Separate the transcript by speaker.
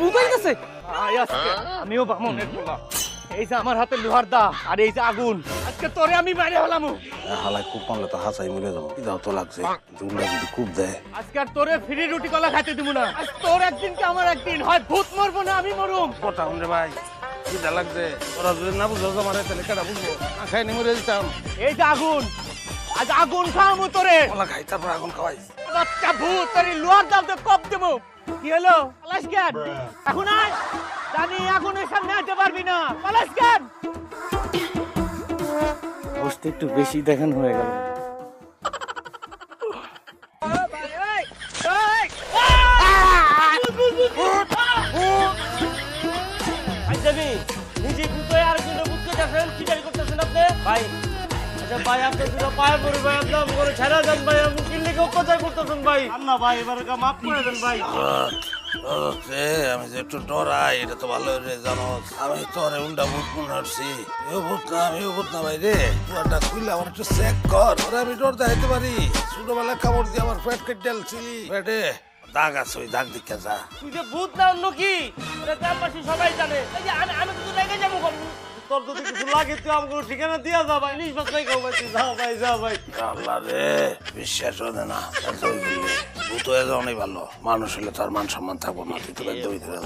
Speaker 1: ভূত হয়ে গেছে।
Speaker 2: আমিও বামনের পোলা এই যে আমার হাতে লোহার দা আর এই যে আগুন। আজকে তোরে আমি মারে হলাম
Speaker 3: হালাই খুব মানলে তো হাসাই মরে যাব। ইদাও তো লাগছে। জুমলা যদি খুব দেয়।
Speaker 2: আজকে আর তোরে ফ্রি রুটি কলা খাইতে দিব না। আজ তোর একদিন কি আমার একদিন হয়? ভূত মরবো না আমি মরুম।
Speaker 3: কথা শুনরে ভাই কিদা লাগছে। ওরা যদি না বুঝো মারে তাহলে কেটা বুঝব। না খাই নি মরে দিতাম
Speaker 2: এই যে আগুন। আজ আগুন খাওয়াবো তোরে।
Speaker 3: কলা খাই তারপর এখন খাওয়াই।
Speaker 2: বাচ্চা ভূত তোর লোহার দাম তো কপ দেবো কি হলো? পালাস কেন? এখন আয়। জানি আগুনের সামনে আনতে পারবি না। পালাস কেন?
Speaker 1: বসতে একটু বেশি দেখানো হয়ে গেল।
Speaker 2: ভাই আচ্ছা ভাই আপনি দুটো পায়ে পড়ি ভাই আপনি করে ছেড়ে দেন ভাই আমি কিনলে কেউ কোথায় করতেছেন ভাই? ভাই এবার মাফ করে দেন ভাই।
Speaker 3: আমি যে একটু ডরাই এটা তো ভালো রে জানো আমি তোরে উন্ডা ভূত মনে হচ্ছি এও ভূত না আমিও ভূত না ভাই রে। তুয়াটা খুললে আমার একটু চেক কর। ওরে আমি ডর দেখাইতে পারি। ছোটবেলা কামড় দিয়ে আমার পেট কেটে পেটে দাগ আছে ওই দাগ দিকে যা।
Speaker 2: তুই যে ভূত না অন্য কি? গ্রামবাসী সবাই জানে। আমি তোর যদি কিছু লাগে, তুই আমাকে ঠিকানা দিয়া যা ভাই। ইলিশ মাছ ভাই ভাই ভাই।
Speaker 3: রে, বিশ্বাস হবে না ভূত হয়ে যাওয়াই ভালো। মানুষ হলে তার মান সম্মান থাকব না, তুই তো দই ধরে